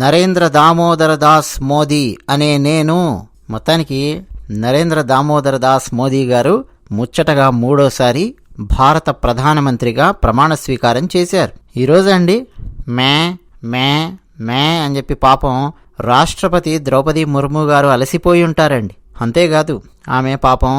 నరేంద్ర దామోదర దాస్ మోదీ అనే నేను మొత్తానికి నరేంద్ర దామోదర దాస్ మోదీ గారు ముచ్చటగా మూడోసారి భారత ప్రధానమంత్రిగా ప్రమాణ స్వీకారం చేశారు. ఈరోజు అండి మే మే మే అని చెప్పి పాపం రాష్ట్రపతి ద్రౌపది ముర్ము గారు అలసిపోయి ఉంటారండి. అంతేకాదు ఆమె పాపం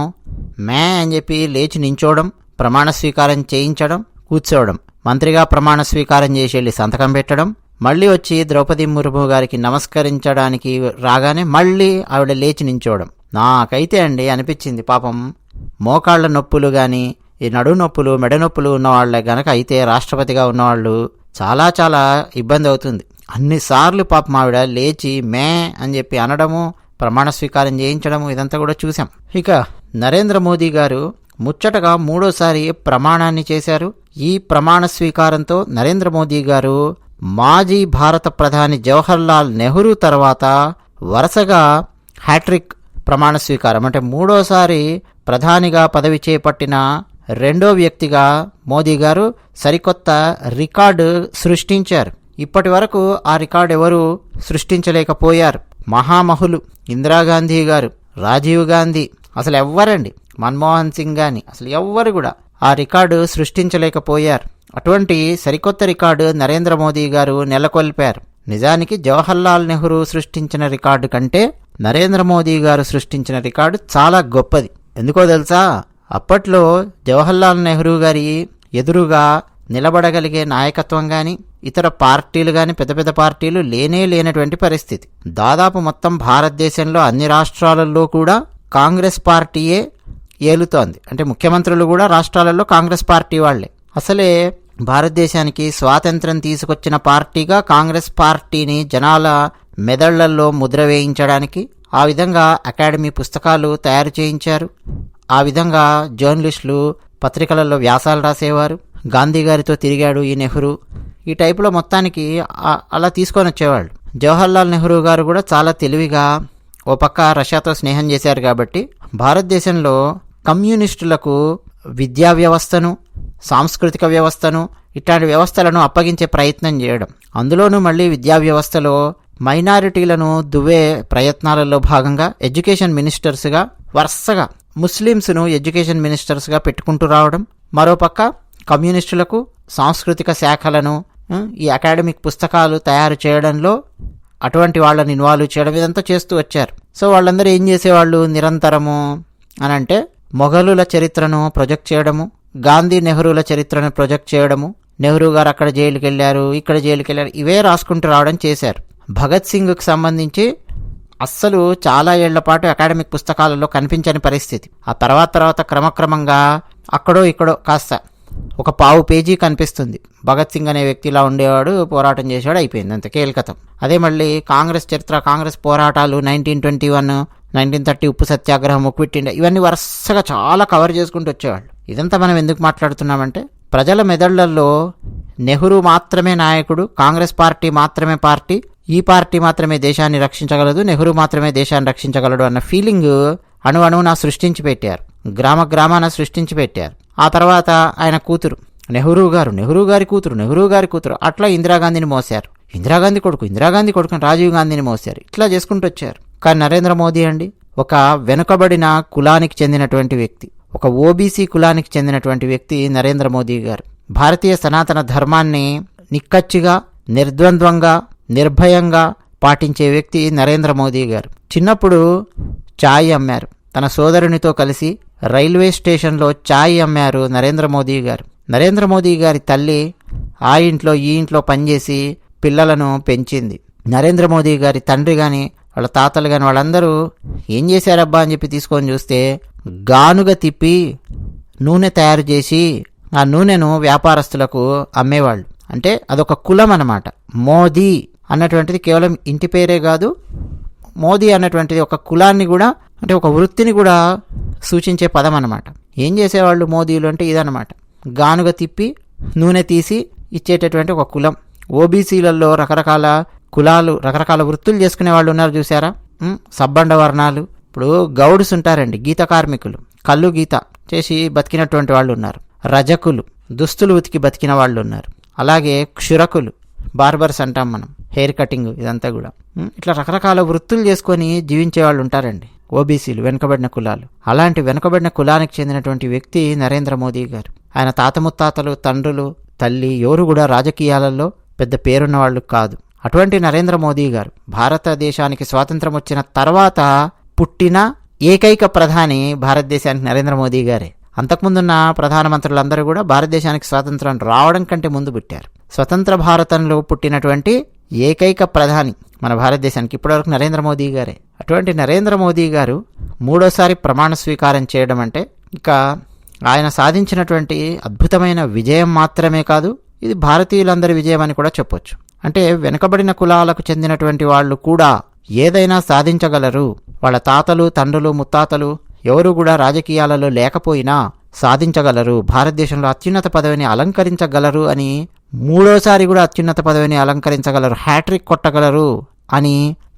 మే అని చెప్పి లేచి నించోవడం ప్రమాణ స్వీకారం చేయించడం కూర్చోవడం మంత్రిగా ప్రమాణ స్వీకారం చేసి వెళ్ళి సంతకం పెట్టడం మళ్ళీ వచ్చి ద్రౌపది ముర్ము గారికి నమస్కరించడానికి రాగానే మళ్ళీ ఆవిడ లేచి నించోవడం. నాకైతే అండి అనిపించింది పాపం. మోకాళ్ళ నొప్పులు కానీ ఈ నడు నొప్పులు మెడ నొప్పులు ఉన్నవాళ్ళే గనక అయితే రాష్ట్రపతిగా ఉన్నవాళ్ళు చాలా చాలా ఇబ్బంది అవుతుంది. అన్నిసార్లు పాపం ఆవిడ లేచి మే అని చెప్పి అనడము ప్రమాణ స్వీకారం చేయించడము ఇదంతా కూడా చూసాం ఇక నరేంద్ర మోదీ గారు ముచ్చటగా మూడోసారి ప్రమాణాన్ని చేశారు. ఈ ప్రమాణ స్వీకారంతో నరేంద్ర మోదీ గారు మాజీ భారత ప్రధాని జవహర్లాల్ నెహ్రూ తర్వాత వరుసగా హ్యాట్రిక్ ప్రమాణ స్వీకారం. అంటే మూడోసారి ప్రధానిగా పదవి చేపట్టిన రెండో వ్యక్తిగా మోదీ గారు సరికొత్త రికార్డు సృష్టించారు. ఇప్పటి వరకు ఆ రికార్డు ఎవరు సృష్టించలేకపోయారు. మహామహులు ఇందిరాగాంధీ గారు రాజీవ్ గాంధీ అసలు ఎవ్వరండి? మన్మోహన్ సింగ్ గాని అసలు ఎవ్వరు కూడా ఆ రికార్డు సృష్టించలేకపోయారు. అటువంటి సరికొత్త రికార్డు నరేంద్ర మోదీ గారు నెలకొల్పారు. నిజానికి జవహర్లాల్ నెహ్రూ సృష్టించిన రికార్డు కంటే నరేంద్ర మోదీ గారు సృష్టించిన రికార్డు చాలా గొప్పది. ఎందుకో తెలుసా? అప్పట్లో జవహర్లాల్ నెహ్రూ గారి ఎదురుగా నిలబడగలిగే నాయకత్వం కానీ ఇతర పార్టీలు కానీ పెద్ద పెద్ద పార్టీలు లేనే లేనటువంటి పరిస్థితి. దాదాపు మొత్తం భారతదేశంలో అన్ని రాష్ట్రాలలో కూడా కాంగ్రెస్ పార్టీయే ఏలుతోంది. అంటే ముఖ్యమంత్రులు కూడా రాష్ట్రాలలో కాంగ్రెస్ పార్టీ వాళ్ళే అసలే భారతదేశానికి స్వాతంత్రం తీసుకొచ్చిన పార్టీగా కాంగ్రెస్ పార్టీని జనాల మెదళ్ళలో ముద్ర వేయించడానికి ఆ విధంగా అకాడమీ పుస్తకాలు తయారు చేయించారు. ఆ విధంగా జర్నలిస్టులు పత్రికలలో వ్యాసాలు రాసేవారు. గాంధీ గారితో తిరిగాడు ఈ నెహ్రూ. ఈ టైపులో మొత్తానికి అలా తీసుకొని వచ్చేవాళ్ళు. జవహర్లాల్ నెహ్రూ గారు కూడా చాలా తెలివిగా ఓ పక్క రష్యాతో స్నేహం చేశారు కాబట్టి భారతదేశంలో కమ్యూనిస్టులకు విద్యా వ్యవస్థను సాంస్కృతిక వ్యవస్థను ఇట్లాంటి వ్యవస్థలను అప్పగించే ప్రయత్నం చేయడం. అందులోనూ మళ్ళీ విద్యా వ్యవస్థలో మైనారిటీలను దువ్వే ప్రయత్నాలలో భాగంగా ఎడ్యుకేషన్ మినిస్టర్స్గా వరుసగా ముస్లిమ్స్ను ఎడ్యుకేషన్ మినిస్టర్స్గా పెట్టుకుంటూ రావడం. మరోపక్క కమ్యూనిస్టులకు సాంస్కృతిక శాఖలను ఈ అకాడమిక్ పుస్తకాలు తయారు చేయడంలో అటువంటి వాళ్ళని ఇన్వాల్వ్ చేయడం ఇదంతా చేస్తూ వచ్చారు. సో వాళ్ళందరూ ఏం చేసేవాళ్ళు? నిరంతరము అని అంటే మొఘలుల చరిత్రను ప్రొజెక్ట్ చేయడము గాంధీ నెహ్రూల చరిత్రను ప్రొజెక్ట్ చేయడము నెహ్రూ గారు అక్కడ జైలుకి వెళ్ళారు ఇక్కడ జైలుకి వెళ్ళారు ఇవే రాసుకుంటూ రావడం చేశారు. భగత్ సింగ్కి సంబంధించి అస్సలు చాలా ఏళ్ళ పాటు అకాడమిక్ పుస్తకాలలో కనిపించని పరిస్థితి. ఆ తర్వాత తర్వాత క్రమక్రమంగా అక్కడో ఇక్కడో కాస్త ఒక పావు పేజీ కనిపిస్తుంది. భగత్ సింగ్ అనే వ్యక్తి ఇలా ఉండేవాడు పోరాటం చేసేవాడు అయిపోయింది అంత కేల్కతం. అదే మళ్ళీ కాంగ్రెస్ చరిత్ర కాంగ్రెస్ పోరాటాలు nineteen twenty one nineteen thirty ఉప్పు సత్యాగ్రహం ఉక్విట్ ఇండియా ఇవన్నీ వరుసగా చాలా కవర్ చేసుకుంటూ వచ్చేవాళ్ళు. ఇదంతా మనం ఎందుకు మాట్లాడుతున్నామంటే ప్రజల మెదళ్ళలో నెహ్రూ మాత్రమే నాయకుడు కాంగ్రెస్ పార్టీ మాత్రమే పార్టీ ఈ పార్టీ మాత్రమే దేశాన్ని రక్షించగలదు నెహ్రూ మాత్రమే దేశాన్ని రక్షించగలడు అన్న ఫీలింగ్ అణు అణువున సృష్టించి పెట్టారు. గ్రామ గ్రామాన సృష్టించి పెట్టారు. ఆ తర్వాత ఆయన కూతురు నెహ్రూ గారు నెహ్రూ గారి కూతురు నెహ్రూ గారి కూతురు అట్లా ఇందిరాగాంధీని మోసారు ఇందిరాగాంధీ కొడుకు ఇందిరాగాంధీ కొడుకు రాజీవ్ గాంధీని మోసారు ఇట్లా చేసుకుంటూ వచ్చారు. కానీ నరేంద్ర మోదీ అండి ఒక వెనుకబడిన కులానికి చెందినటువంటి వ్యక్తి. ఒక ఓబీసీ కులానికి చెందినటువంటి వ్యక్తి నరేంద్ర మోదీ గారు. భారతీయ సనాతన ధర్మాన్ని నిక్కచ్చిగా నిర్ద్వంద్వంగా నిర్భయంగా పాటించే వ్యక్తి నరేంద్ర మోదీ గారు. చిన్నప్పుడు చాయ్ అమ్మారు. తన సోదరునితో కలిసి రైల్వే స్టేషన్లో చాయ్ అమ్మారు నరేంద్ర మోదీ గారు. నరేంద్ర మోదీ గారి తల్లి ఆ ఇంట్లో ఈ ఇంట్లో పనిచేసి పిల్లలను పెంచింది. నరేంద్ర మోదీ గారి తండ్రి కానీ వాళ్ళ తాతలు కానీ వాళ్ళందరూ ఏం చేశారబ్బా అని చెప్పి తీసుకొని చూస్తే గానుగ తిప్పి నూనె తయారు చేసి ఆ నూనెను వ్యాపారస్తులకు అమ్మేవాళ్ళు. అంటే అదొక కులం అన్నమాట. మోదీ అన్నటువంటిది కేవలం ఇంటి పేరే కాదు మోదీ అన్నటువంటిది ఒక కులాన్ని కూడా అంటే ఒక వృత్తిని కూడా సూచించే పదం అనమాట ఏం చేసేవాళ్ళు మోదీలు అంటే ఇదనమాట గానుగ తిప్పి నూనె తీసి ఇచ్చేటటువంటి ఒక కులం. ఓబీసీలలో రకరకాల కులాలు రకరకాల వృత్తులు చేసుకునే వాళ్ళు ఉన్నారు చూసారా సబ్బండ వర్ణాలు ఇప్పుడు గౌడ్స్ ఉంటారండి గీత కార్మికులు. కళ్ళు గీత చేసి బతికినటువంటి వాళ్ళు ఉన్నారు. రజకులు దుస్తులు ఉతికి బతికిన వాళ్ళు ఉన్నారు. అలాగే క్షురకులు బార్బర్స్ అంటాం మనం హెయిర్ కటింగ్ ఇదంతా కూడా. ఇట్లా రకరకాల వృత్తులు చేసుకొని జీవించే వాళ్ళు ఉంటారండి ఓబీసీలు వెనుకబడిన కులాలు. అలాంటి వెనుకబడిన కులానికి చెందినటువంటి వ్యక్తి నరేంద్ర మోదీ గారు. ఆయన తాత ముత్తాతలు తండ్రులు తల్లి ఎవరు కూడా రాజకీయాలలో పెద్ద పేరున్న వాళ్ళు కాదు. అటువంటి నరేంద్ర మోదీ గారు భారతదేశానికి స్వాతంత్రం వచ్చిన తర్వాత పుట్టిన ఏకైక ప్రధాని భారతదేశానికి నరేంద్ర మోదీ గారే. అంతకుముందున్న ప్రధానమంత్రులందరూ కూడా భారతదేశానికి స్వాతంత్రం రావడం కంటే ముందు పుట్టారు. స్వతంత్ర భారతంలో పుట్టినటువంటి ఏకైక ప్రధాని మన భారతదేశానికి ఇప్పటివరకు నరేంద్ర మోదీ గారే. అటువంటి నరేంద్ర మోదీ గారు మూడోసారి ప్రమాణ స్వీకారం చేయడం అంటే ఇక ఆయన సాధించినటువంటి అద్భుతమైన విజయం మాత్రమే కాదు ఇది భారతీయులందరి విజయం అని కూడా చెప్పొచ్చు. అంటే వెనుకబడిన కులాలకు చెందినటువంటి వాళ్ళు కూడా ఏదైనా సాధించగలరు. వాళ్ళ తాతలు తండ్రులు ముత్తాతలు ఎవరు కూడా రాజకీయాలలో లేకపోయినా సాధించగలరు భారతదేశంలో అత్యున్నత పదవిని అలంకరించగలరు అని మూడోసారి కూడా అత్యున్నత పదవిని అలంకరించగలరు హ్యాట్రిక్ కొట్టగలరు అని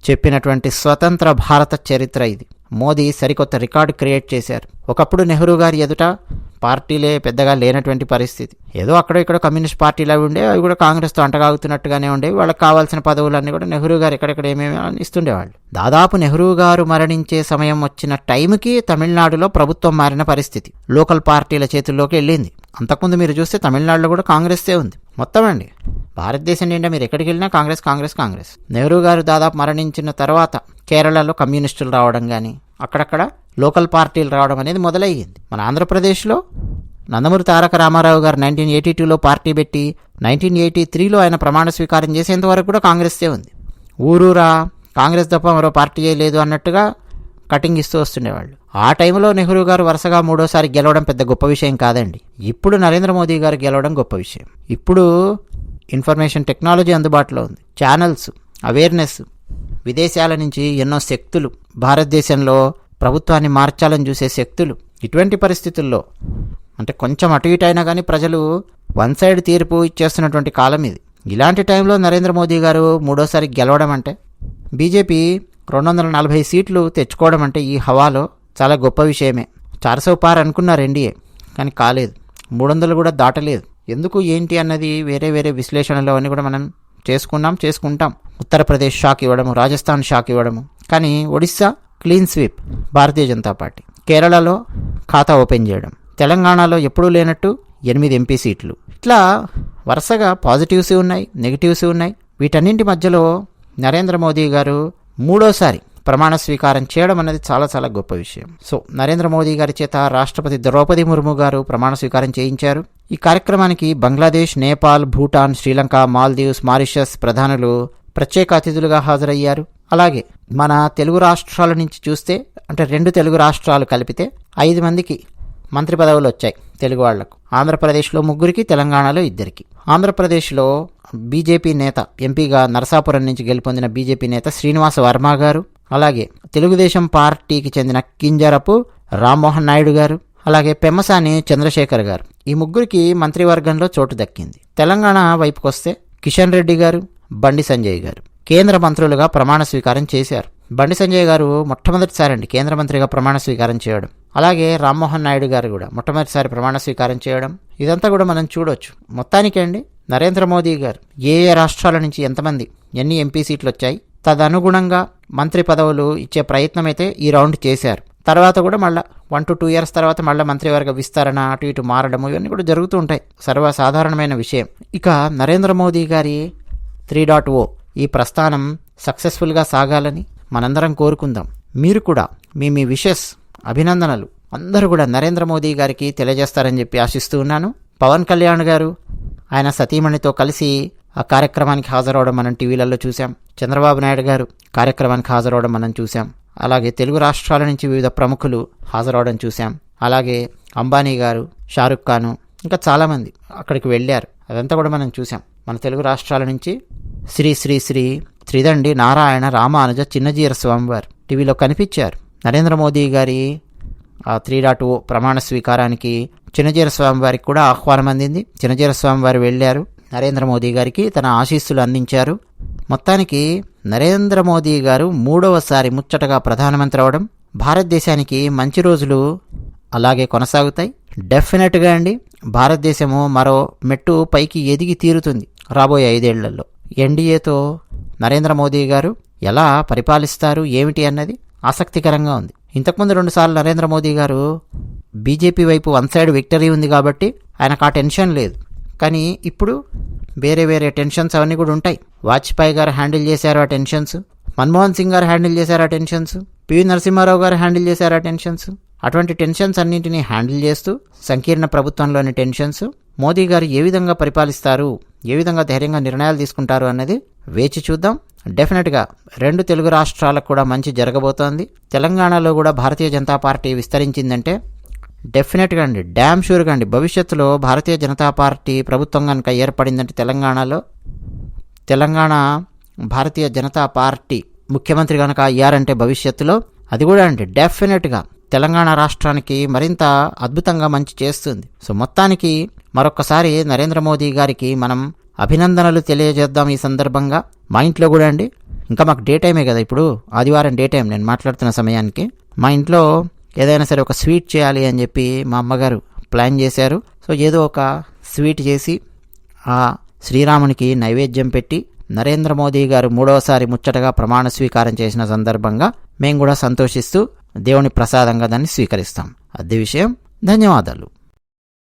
చెప్పినటువంటి స్వతంత్ర భారత చరిత్ర ఇది. మోదీ సరికొత్త రికార్డు క్రియేట్ చేశారు. ఒకప్పుడు నెహ్రూ గారి ఎదుట పార్టీలే పెద్దగా లేనటువంటి పరిస్థితి. ఏదో అక్కడ ఇక్కడ కమ్యూనిస్ట్ పార్టీలు అవి ఉండే అవి కూడా కాంగ్రెస్తో అంటగాగుతున్నట్టుగానే ఉండేవి. వాళ్ళకి కావాల్సిన పదవులన్నీ కూడా నెహ్రూ గారు ఎక్కడెక్కడ ఏమేమి ఇస్తుండేవాళ్ళు. దాదాపు నెహ్రూ గారు మరణించే సమయం వచ్చిన టైంకి తమిళనాడులో ప్రభుత్వం మారిన పరిస్థితి. లోకల్ పార్టీల చేతుల్లోకి వెళ్ళింది. అంతకుముందు మీరు చూస్తే తమిళనాడులో కూడా కాంగ్రెస్సే ఉంది. మొత్తం అండి. భారతదేశం నిండా మీరు ఎక్కడికి వెళ్ళినా కాంగ్రెస్ కాంగ్రెస్ కాంగ్రెస్. నెహ్రూ గారు దాదాపు మరణించిన తర్వాత కేరళలో కమ్యూనిస్టులు రావడం కానీ అక్కడక్కడ లోకల్ పార్టీలు రావడం అనేది మొదలయ్యింది. మన ఆంధ్రప్రదేశ్లో నందమూరి తారక రామారావు గారు నైన్టీన్ ఎయిటీ టూలో పార్టీ పెట్టి నైన్టీన్ ఎయిటీ త్రీలో ఆయన ప్రమాణ స్వీకారం చేసేంత వరకు కూడా కాంగ్రెస్సే ఉంది. ఊరూరా కాంగ్రెస్ తప్ప మరో పార్టీయే లేదు అన్నట్టుగా కటింగ్ ఇస్తూ వస్తుండేవాళ్ళు. ఆ టైంలో నెహ్రూ గారు వరుసగా మూడోసారి గెలవడం పెద్ద గొప్ప విషయం కాదండి. ఇప్పుడు నరేంద్ర మోదీ గారు గెలవడం గొప్ప విషయం. ఇప్పుడు ఇన్ఫర్మేషన్ టెక్నాలజీ అందుబాటులో ఉంది. ఛానల్స్ అవేర్నెస్ విదేశాల నుంచి ఎన్నో శక్తులు భారతదేశంలో ప్రభుత్వాన్ని మార్చాలని చూసే శక్తులు ఇటువంటి పరిస్థితుల్లో అంటే కొంచెం అటు ఇటు అయినా కానీ ప్రజలు వన్ సైడ్ తీర్పు ఇచ్చేస్తున్నటువంటి కాలం ఇది. ఇలాంటి టైంలో నరేంద్ర మోదీ గారు మూడోసారి గెలవడం అంటే బీజేపీ రెండు వందల నలభై సీట్లు తెచ్చుకోవడం అంటే ఈ హవాలో చాలా గొప్ప విషయమే. చార్సో పార్ అనుకున్నారు ఎన్డీఏ కానీ కాలేదు. మూడు వందలు కూడా దాటలేదు. ఎందుకు ఏంటి అన్నది వేరే వేరే విశ్లేషణలు అని కూడా మనం చేసుకున్నాం చేసుకుంటాం. ఉత్తరప్రదేశ్ షాక్ ఇవ్వడము రాజస్థాన్ షాక్ ఇవ్వడము కానీ Odisha clean sweep Bharatiya Janata party. కేరళలో ఖాతా ఓపెన్ చేయడం. తెలంగాణలో ఎప్పుడూ లేనట్టు ఎనిమిది ఎంపీ సీట్లు. ఇట్లా వరుసగా పాజిటివ్స్ ఉన్నాయి నెగిటివ్స్ ఉన్నాయి. వీటన్నింటి మధ్యలో నరేంద్ర మోదీ గారు మూడోసారి ప్రమాణ స్వీకారం చేయడం అనేది చాలా చాలా గొప్ప విషయం. సో నరేంద్ర మోదీ గారి చేత రాష్ట్రపతి ద్రౌపది ముర్ము గారు ప్రమాణ స్వీకారం చేయించారు. ఈ కార్యక్రమానికి బంగ్లాదేశ్ నేపాల్ భూటాన్ శ్రీలంక మాల్దీవ్స్ మారిషస్ ప్రధానులు ప్రత్యేక అతిథులుగా హాజరయ్యారు. అలాగే మన తెలుగు రాష్ట్రాల నుంచి చూస్తే అంటే రెండు తెలుగు రాష్ట్రాలు కలిపితే ఐదు మందికి మంత్రి పదవులు వచ్చాయి తెలుగు వాళ్ళకు. ఆంధ్రప్రదేశ్లో ముగ్గురికి తెలంగాణలో ఇద్దరికి. ఆంధ్రప్రదేశ్లో బీజేపీ నేత ఎంపీగా నరసాపురం నుంచి గెలుపొందిన బీజేపీ నేత శ్రీనివాస వర్మ గారు అలాగే తెలుగుదేశం పార్టీకి చెందిన కింజరపు రామ్మోహన్ నాయుడు గారు అలాగే పెమ్మసాని చంద్రశేఖర్ గారు. ఈ ముగ్గురికి మంత్రివర్గంలో చోటు దక్కింది. తెలంగాణ వైపుకొస్తే కిషన్ రెడ్డి గారు బండి సంజయ్ గారు. కేంద్ర మంత్రులుగా ప్రమాణ స్వీకారం చేశారు. బండి సంజయ్ గారు మొట్టమొదటిసారి అండి కేంద్ర మంత్రిగా ప్రమాణ స్వీకారం చేయడం. అలాగే రామ్మోహన్ నాయుడు గారు కూడా మొట్టమొదటిసారి ప్రమాణ స్వీకారం చేయడం. ఇదంతా కూడా మనం చూడొచ్చు. మొత్తానికి అండి నరేంద్ర మోదీ గారు ఏ ఏ రాష్ట్రాల నుంచి ఎంతమంది ఎన్ని ఎంపీ సీట్లు వచ్చాయి తదనుగుణంగా మంత్రి పదవులు ఇచ్చే ప్రయత్నం అయితే ఈ రౌండ్ చేశారు. తర్వాత కూడా మళ్ళీ వన్ టు టూ ఇయర్స్ తర్వాత మళ్ళీ మంత్రివర్గ విస్తరణ అటు ఇటు మారడము ఇవన్నీ కూడా జరుగుతూ ఉంటాయి. సర్వసాధారణమైన విషయం. ఇక నరేంద్ర మోదీ గారి త్రీ డాట్ ఓ ఈ ప్రస్థానం సక్సెస్ఫుల్గా సాగాలని మనందరం కోరుకుందాం. మీరు కూడా మీ మీ విషెస్ అభినందనలు అందరూ కూడా నరేంద్ర మోదీ గారికి తెలియజేస్తారని చెప్పి ఆశిస్తూ ఉన్నాను. పవన్ కళ్యాణ్ గారు ఆయన సతీమణితో కలిసి ఆ కార్యక్రమానికి హాజరవడం మనం టీవీలలో చూసాం చంద్రబాబు నాయుడు గారు కార్యక్రమానికి హాజరవడం మనం చూసాం అలాగే తెలుగు రాష్ట్రాల నుంచి వివిధ ప్రముఖులు హాజరవడం చూసాం అలాగే అంబానీ గారు షారుఖ్ ఖాను ఇంకా చాలామంది అక్కడికి వెళ్ళారు. అదంతా కూడా మనం చూసాం మన తెలుగు రాష్ట్రాల నుంచి శ్రీ శ్రీ శ్రీ త్రిదండి నారాయణ రామానుజ చిన్నజీర స్వామివారు టీవీలో కనిపించారు. నరేంద్ర మోదీ గారి ఆ త్రీ డాట్ ఓ ప్రమాణ స్వీకారానికి చిన్నజీర స్వామి వారికి కూడా ఆహ్వానం అందింది. చిన్నజీర స్వామి వారు వెళ్ళారు. నరేంద్ర మోదీ గారికి తన ఆశీస్సులు అందించారు. మొత్తానికి నరేంద్ర మోదీ గారు మూడవసారి ముచ్చటగా ప్రధానమంత్రి అవడం భారతదేశానికి మంచి రోజులు అలాగే కొనసాగుతాయి. డెఫినెట్గా అండి భారతదేశము మరో మెట్టు పైకి ఎదిగి తీరుతుంది రాబోయే ఐదేళ్ళలో. ఎన్డీఏతో నరేంద్ర మోదీ గారు ఎలా పరిపాలిస్తారు ఏమిటి అన్నది ఆసక్తికరంగా ఉంది. ఇంతకుముందు రెండుసార్లు నరేంద్ర మోదీ గారు బీజేపీ వైపు వన్ సైడ్ విక్టరీ ఉంది కాబట్టి ఆయనకు ఆ టెన్షన్ లేదు. కానీ ఇప్పుడు వేరే వేరే టెన్షన్స్ అవన్నీ కూడా ఉంటాయి. వాజ్పేయి గారు హ్యాండిల్ చేశారు ఆ టెన్షన్స్ మన్మోహన్ సింగ్ గారు హ్యాండిల్ చేశారు ఆ టెన్షన్స్ పివి నరసింహారావు గారు హ్యాండిల్ చేశారు ఆ టెన్షన్స్. అటువంటి టెన్షన్స్ అన్నింటినీ హ్యాండిల్ చేస్తూ సంకీర్ణ ప్రభుత్వంలోని టెన్షన్స్ మోదీ గారు ఏ విధంగా పరిపాలిస్తారు ఏ విధంగా ధైర్యంగా నిర్ణయాలు తీసుకుంటారు అన్నది వేచి చూద్దాం. డెఫినెట్గా రెండు తెలుగు రాష్ట్రాలకు కూడా మంచి జరగబోతోంది. తెలంగాణలో కూడా భారతీయ జనతా పార్టీ విస్తరించిందంటే డెఫినెట్గా అండి డ్యామ్ షూర్గా అండి. భవిష్యత్తులో భారతీయ జనతా పార్టీ ప్రభుత్వం కనుక ఏర్పడిందంటే తెలంగాణలో తెలంగాణ భారతీయ జనతా పార్టీ ముఖ్యమంత్రి కనుక అయ్యారంటే భవిష్యత్తులో అది కూడా అండి డెఫినెట్గా తెలంగాణ రాష్ట్రానికి మరింత అద్భుతంగా మంచి చేస్తుంది. సో మొత్తానికి మరొకసారి నరేంద్ర మోదీ గారికి మనం అభినందనలు తెలియజేద్దాం ఈ సందర్భంగా. మా ఇంట్లో కూడా అండి. ఇంకా మాకు డే టైమే కదా ఇప్పుడు. ఆదివారం డే టైం నేను మాట్లాడుతున్న సమయానికి. మా ఇంట్లో ఏదైనా సరే ఒక స్వీట్ చేయాలి అని చెప్పి మా అమ్మగారు ప్లాన్ చేశారు. సో ఏదో ఒక స్వీట్ చేసి ఆ శ్రీరామునికి నైవేద్యం పెట్టి నరేంద్ర మోదీ గారు మూడవసారి ముచ్చటగా ప్రమాణ స్వీకారం చేసిన సందర్భంగా మేము కూడా సంతోషిస్తూ దేవుని ప్రసాదంగా దాన్ని స్వీకరిస్తాం. అదే విషయం. ధన్యవాదాలు.